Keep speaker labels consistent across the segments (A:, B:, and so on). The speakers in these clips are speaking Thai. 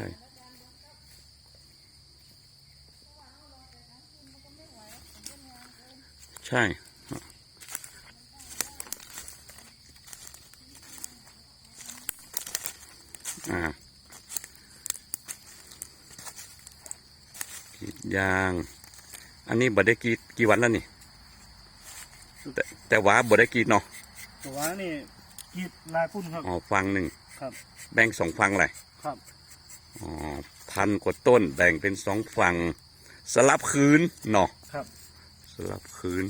A: ช่ใช่อ่ากรีดยาง อันนี้บ่ได้กรีดกี่วันแล้วนี่ แต่แต่ว่าบ่ได้กรีดเนาะ
B: แต่ว่านี่กรีดลายพุ่นครับ
A: อ๋อฟังหนึ่ง
B: ครับ
A: แบ่งสองฟังเลย
B: ครับ
A: อ๋อ พันกว่าต้นแบ่งเป็นสองฝั่งสลับคืนเนาะ
B: ครับ
A: สลับคืน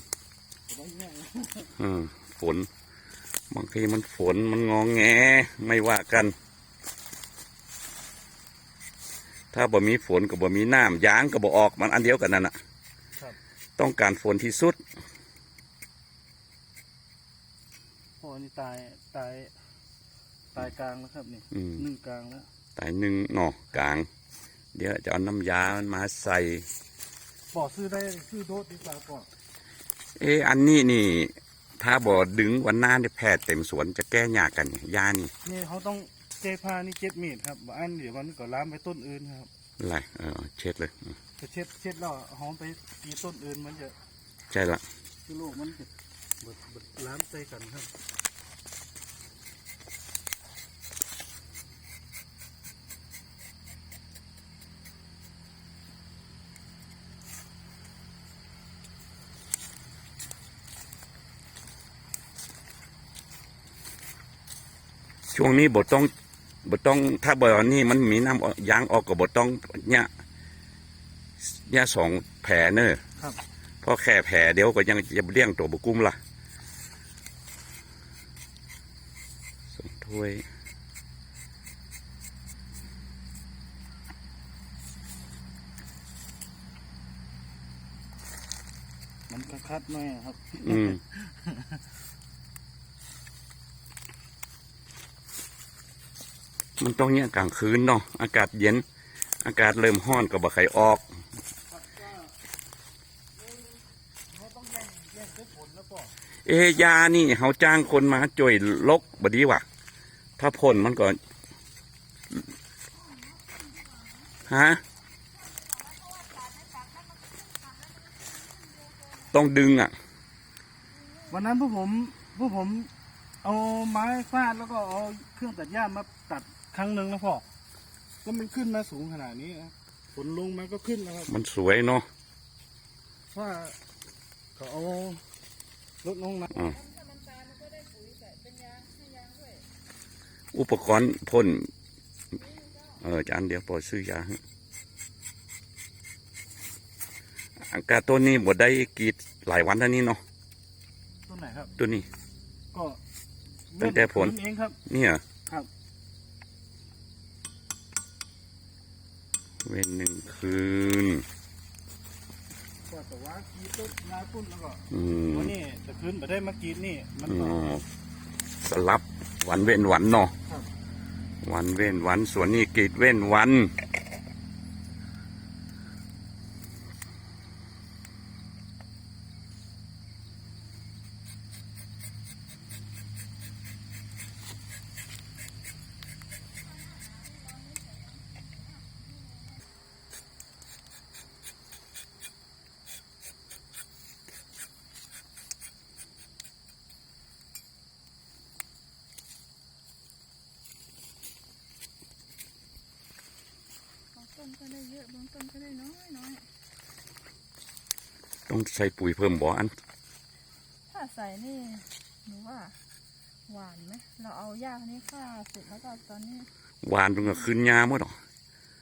A: อืมฝน บางทีมันฝนมันงองแงไม่ว่ากัน ถ้าบ่มีฝนกับบ่มีน้ำยางก็บ่ออกมันอันเดียวกันนั่นน่ะ
B: ครับ
A: ต้องการฝนที่สุด
B: โอ้นี่ตายตายตายกลางแล้วครับนี่
A: อืม
B: หนึ่งกลางแล้ว
A: แต่หนึ่งเนาะกลาง เดี๋ยวจะเอาน้ำยามันมาใส่
B: ปอซื้อได้ซื้อโดดดีกว่าปอ
A: เอะอันนี้นี่ ถ้าบ่ดึงวันหน้าเนี่ยแพทย์เต็มสวนจะแก้ยากกันเนี่ยยานี่
B: นี่เขาต้องเจ๊ผ้านี่เจ็ดเมตรครับบ่อันเดี๋ยวมันก็ล้ามไปต้นอื่นครับ
A: อะไรเออเช็ดเลย
B: จะเช็ดเช็ดแล้วหอมไปตีต้นอื่นมันจะ
A: ใช่ละ
B: คือโลกมันจะเบิดเบิดล้ามใจกันครับ
A: ช่วงนี้บ่ต้องบ่ต้องถ้าบ่อนนี่มันมีน้ำออกยางออกก็บ่ต้องเนี่ยเนี่ยสองแผลเนอะ
B: ครับ
A: เพราะแค่แผลเดียวก็ยังจะเลี้ยงตัวบุกุ้มล่ะสองถ้วย
B: มันก็คัดหน่อยครับ
A: อืม มันต้องเนี่ยกลางคืนเนาะอากาศเย็น อากาศเริ่มห้อนก็บ่ใครออก
B: เขาต้องแย่งแย่งด้วยผลแล้วปอ
A: เอยานี่เขาจ้างคนมาจ่วยลกบดีวะถ้าพ่นมันก็ฮะต้องดึงอะ
B: วันนั้นพวกผมพวกผมเอาไม้ฟาดแล้วก็เอาเครื่องตัดหญ้ามาตัด รั้งหนึ่งแล้วพอก็มันขึ้นมาสูงขนาดนี้นะฝนลงมาก็ขึ้นแล้วครับ
A: มันสวยเนาะ
B: ว่าเขาเอารถลงนะ
A: อะอุปกรณ์พ่นเออจานเดียวพอซื้อยาให้อากาศตัวนี้บดได้กรีดหลายวันแล้วนี่เนาะ
B: ต้นไหนครับ
A: ตัวนี้
B: ก็
A: ตั้งแต่ฝน
B: เองครับ
A: เนี่ย
B: ครับ
A: เว้นหนึ่งคืน
B: ก็แต่ว่ากรีดต้นนาต้นแล้วก็
A: อืม
B: วันนี้แต่คืนมาได้มากรีดนี่มัน
A: อ๋
B: ก็
A: อสลับวันเว้นวันเนาะ
B: ครับ
A: วันเว้นวันส่วนนี้กรีดเว้นวัน
C: บางต้นก็ได้เยอะบางต้ นก็ได้น้อยน้อย
A: ต้องใส่ปุ๋ยเพิ่มบ่อัน
C: ถ้าใส่นี่หนูว่า หวานไหมเราเอาหญ้านี้ฆ่าเสร็จแล้วก็ตอนนี้
A: หวานตรงกับขึ้นยาหมดหรอ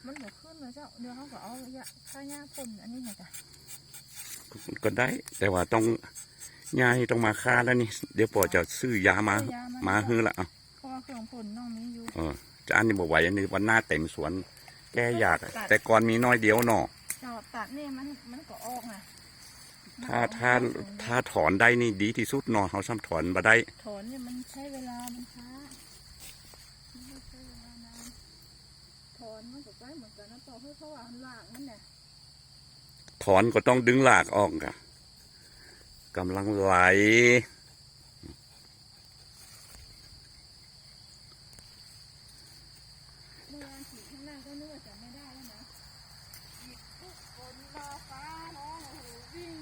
C: มันเหลือขึ้นเลยเจ้าเดี๋ยวเขาก็เอาหญ้าฆ่าหญ้าพ่นอันนี้ไงจ้ะ
A: ก็ได้ แต่ว่าต้องยานี่ต้องมาค่าแล้วนี่ เดี๋ยวปอจะซื้อยามา
C: ซื้อยามา
A: มาฮื้อละอะ
C: เพราะว่าเครื่องพ่นน้องมีอยู่
A: เออจะอันนี้บ่ไหวอันนี้วันหน้าเต็มสวน แก้ยากอะแต่ก่อนมีน้อยเดียวเนาะ
C: เจ้าตัดนี่มันมันก็ออกไง
A: ถ้าถ้าถ้าถอนได้นี่ดีที่สุดเนาะเขาซ้ำถอนมาได้
C: ถอนเนี่ยมันใช้เวลา มันช้ามันไม่ใช้เวลานานถอนมันก็ใกล้เหมือนกันนะต่อให้เพราะว่ามันลากมันเนี่ย
A: ถอนก็ต้องดึงหลากออกอะกำลังไหล
C: กีดข้างล่าก็นู่าจะไม่ได้แล้วนะขีดทุกนรอฟ้าองวิ่ง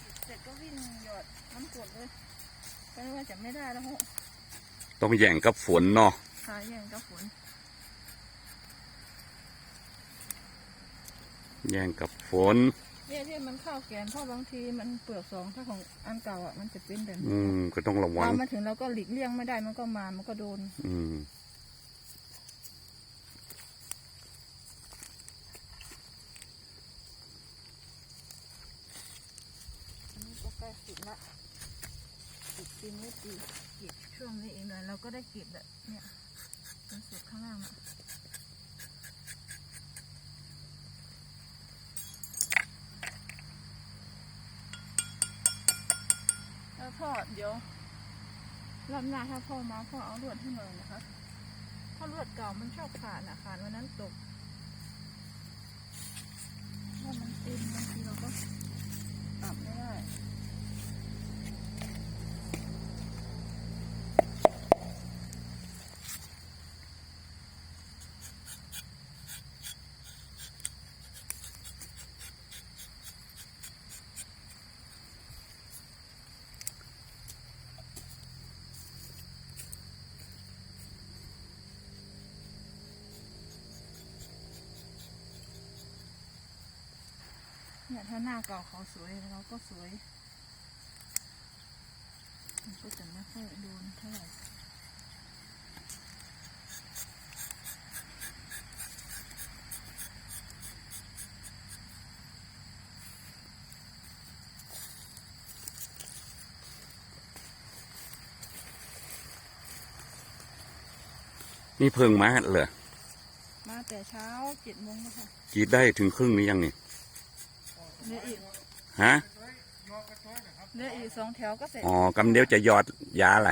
C: ขีดเสร็จก็วิ่งหยดน้ำกดเลยก็นึว่าจะไม่ได้แล้วโห
A: ต้องแย่งกับฝนเนาะ
C: หาแย่งกับฝน
A: แย่งกับฝน
C: เนี่ยที่มันเข้าแกนเพราะบางทีมันเปลือกสองถ้าของอันเก่าอะมันจะเป็นแบบ
A: อืมก็ต้องระวังพ
C: อมาถึงเราก็หลีกเลี่ยงไม่ได้มันก็มามันก็โดน
A: อืม
C: ได้เก็บแบบเนี่ยจนสุดข้างล่างอะแล้วพ่อเดี๋ยวรอบหน้าถ้าพ่อมาพ่อเอาลวดให้หน่อยนะคะเพราะลวดเก่ามันชอบขาดนะขาดวันนั้นตกถ้ามันตินบางทีเรา เนี่ยถ้าหน้าเก่าเขาสวยเราก็สวย มันก็จะไม่ค่อยโดนเท่าไหร่
A: นี่เพิ่งมาเหรอ
C: มาแต่เช้าเจ็ดโมงนะคะ
A: กรีดได้ถึงครึ่งหรือยังนี่
C: เหลืออีก
A: ฮะ
C: เหลืออีกสองแถวก็เสร็จ
A: อ๋อกำเดียวจะหยอดยาอะไร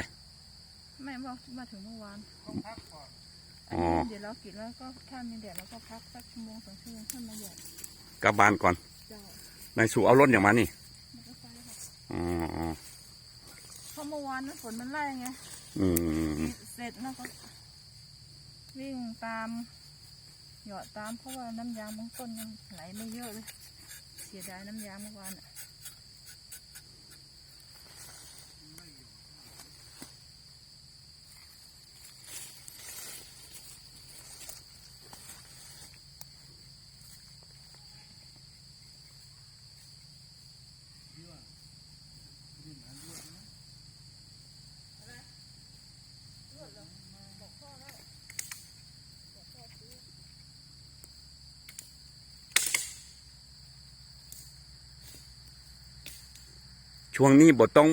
C: ไม่มามาถึงเมื่อวาน
A: อ๋อ
C: เดี๋ยวเรากินแล้วก็ถ้ามีแดดเราก็พักสักชั่วโมงสองชั่วโมงขึ้นมาหยอด
A: กลับบ้านก่อน
C: เจ้านา
A: ยสู่เอารถอย่างมานี่
C: มันก็ไฟค่ะ
A: อ๋ออ๋อ
C: เพราะเมื่อวานนั้นฝนมันไล่ไง
A: อืม
C: เสร็จแล้วก็ วิ่งตามหยอดตามเพราะว่าน้ำยางบางต้นยังไหลไม่เยอะเลย เสียดายน้ำยางเมื่อวานอะ
A: ช่วงนี้บทต้อง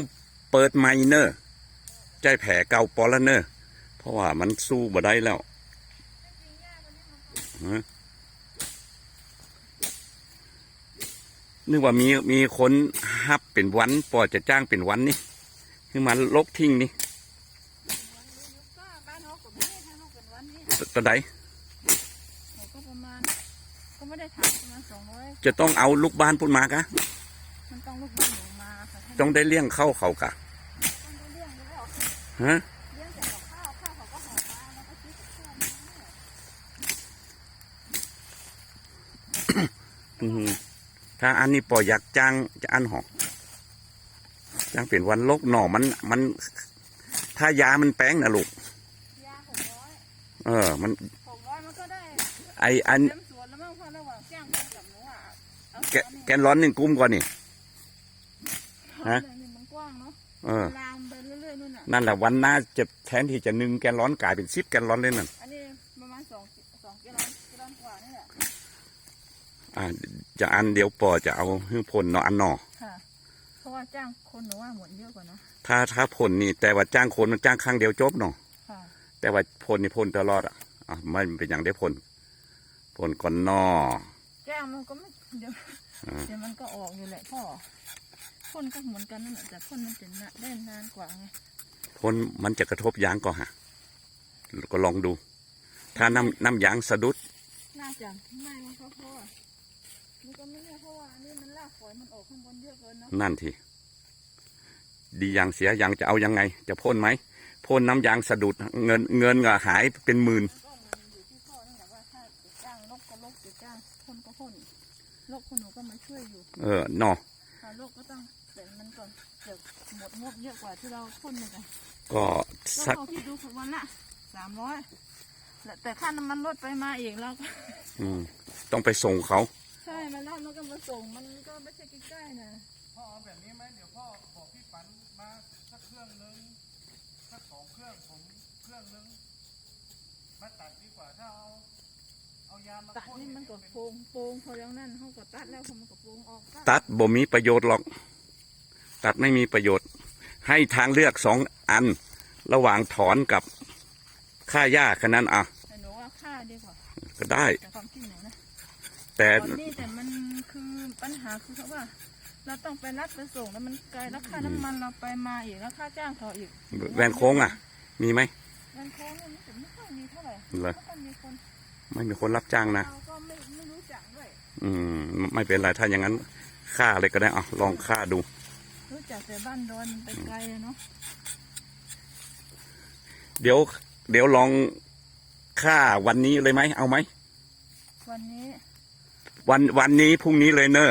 A: เปิดไมค์เนอร์ใจแผลเก่าปอละเนอร์เพราะว่ามันสู้บ่ได้แล้วฮะนึกว่ามีมีคนฮับเป็นวันปอจะจ้างเป็นวันนี่คือมันลกทิ้งนี่
C: บ้านเขาก็ไม่ได้ทำเขาเป็นวันนี้
A: ตตะได
C: เขาก็ประมาณก็ไม่ได้ถามประมาณสองร้อย
A: จะต้องเอาลูกบ้านพูดมากะ
C: มันต้องลูกบ้าน หนูมาค่ะท่าน
A: ต้องได้เลี้ยงเข้าเขากะ
C: ต้องได้เลี้ยงหรือเปล่า
A: ฮะ
C: เลี้ยงแต่กับข้าวข้าวเขาก็ห่อมาแล้วก็ซื้อกับข้าวมาเนี่ย
A: อืมถ้าอันนี้ปออยากจ้างจะอันหอจ้างเป็นวันลกหน่อมันมัน ถ้ายามันแป้งนะลูก
C: ยาหกร้อย
A: เออ มัน
C: หกร้อยมันก็ได้
A: ไออัน
C: เต็มสวนแล้วมั้งเพราะระหว่างจ้างคนกับหนูอะเอา
A: แก
C: สวนนี่
A: แกนร้อนหนึ่งกุ้มก่อนนี่ ฮะ
C: เลยนี่มันกว้างเนาะ
A: เออ
C: ลามไปเรื่อยๆนู่นน่ะ
A: นั่นแหละวันหน้าจะแทนที่จะหนึ่งแกนร้อนกลายเป็นสิบแกนร้อนเลยนั่น
C: อันนี้ประมาณสองสองกิโลกิโลกว่านี่แหละ
A: อ่าจะอันเดียวปอจะเอาให้ผลเนาะอันหนอ
C: ค่ะเพราะว่าจ้างคนหนูว่าหมดเยอะกว่านะ
A: ถ้าถ้าผลนี่ แต่ว่าจ้างคนมันจ้างครั้งเดียวจบเนาะ
C: ค่ะ
A: แต่ว่าผลนี่ผลตลอดอะอะไม่เป็นอย่างได้ผลผลก่อนนอ
C: จ้างมันก็ไม่เดี๋ยว
A: อ่า
C: เดี๋ยวมันก็ออกอยู่แหละพ่อ พ่นก็เหมือนกันนั่นแหละแต่พ่นมันจะนะได้นานกว่าไง
A: ผลมันจะกระทบยางก็ฮะก็ลองดู ถ้าน้ำน้ำยางสะดุด
C: น่าจะไม่มั้งครับพ่อมันก็ไม่แน่เพราะว่าอันนี้มันลากฝอยมันออกข้างบนเยอะเกินเนาะ
A: นั่นทีดีอย่างเสียอย่างจะเอายังไง จะพ่นไหมพ่นน้ำยางสะดุดเงินเงินก็หายเป็นหมื่น
C: ก็มันอยู่ที่พ่อนั่นแหละว่าถ้าจะจ้างลกก็ลกจะจ้างพ่นก็พ่นลกคนหนูก็มาช่วยอยู่
A: เออเนอ
C: ค่ะลกก็ต้องช่วย แต่มันก่อนเดี๋ยวหมดงบเยอะกว่าที่เราพ่นเลยกัน
A: ก็
C: ก็
A: สัก
C: พอคิดดูวันละสามร้อยแต่ค่าน้ำมันลดไปมาอีกแล้วก็
A: อืมต้องไปส่งเขา
C: ใช่มันแล้วมันก็มาส่งมันก็ไม่ใช่ใกล้ๆนะ
B: พ่อเอาแบบนี้ไหมเดี๋ยวพ่อบอกพี่ปันมาสักเครื่องนึงสักสองเครื่องผมเครื่องนึงมาตัดดีกว่าถ้าเอาเอายามา
C: ตัด
B: พ่น
C: นี่มันก็โปงโปงพออย่างนั้นเขาก็ตัดแล้วเขามันก็โปงออก
A: ตัดบ่มีประโยชน์หรอก ตัดไม่มีประโยชน์ ให้ทางเลือกสองอัน ระหว่างถอนกับค่าหญ้าแค่นั้นอะ
C: แต่หนูว่าค่าดีกว่า
A: ก็ได้
C: แต่ความคิดหนูนะ
A: แต่
C: ตอนนี้แต่มันคือปัญหาคือเขาว่า เราต้องไปรับไปส่งแล้วมันไกลแล้วค่าน้ำมันเราไปมาอีกแล้วค่าจ้างเขาอีก
A: แวนโค้งอะ มีไหม
C: แวนโค้งเนี่ยมันจะไม่ค่อยมีเท่าไหร่
A: เหรอ
C: เพราะมันมีคน
A: ไม่มีคนรับจ้างนะ
C: เราก็ไม่ไม่รู้จักด้วย
A: อืมไม่เป็นไรถ้าอย่างนั้นค่าเลยก็ได้อะลองค่าดู
C: รู้จักแต่บ้านดอนไปไกลอะเนาะ
A: เดี๋ยว เดี๋ยวลองค่าวันนี้เลยไหมเอาไหม
C: วันนี้
A: วันวันนี้พรุ่งนี้เลยเนอะ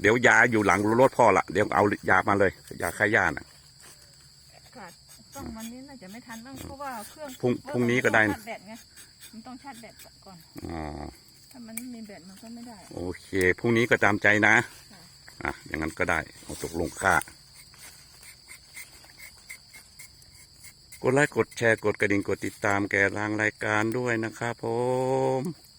A: เดี๋ยวยาอยู่หลังรถพ่อละเดี๋ยวเอายามาเลยยาฆ่าหญ้าน่ะ
C: ขาดต้องวันนี้น่าจะไม่ทันบ้างเพราะว่าเครื่อง
A: พรุ่งพรุ่งนี้ก็ได้
C: มั
A: นะ
C: ต้องชาร์จแบตไงมันต้องชาร์จแบตก่อน
A: อ๋อ
C: ถ้ามันไม่มีแบตมันก็ไม่ได้
A: โอเคพรุ่งนี้ก็ตามใจนะ
C: ค่ะ
A: อะอย่างนั้นก็ได้เอาตกลงค่ากดไลค์กดแชร์กดกระดิ่งกดติดตามแก่ทางรายการด้วยนะครับผม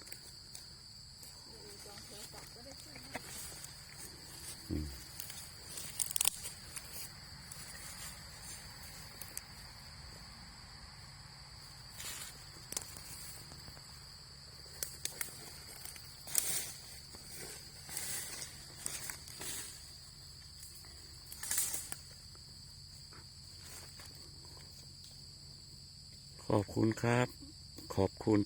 A: ขอบคุณครับ ขอบคุณ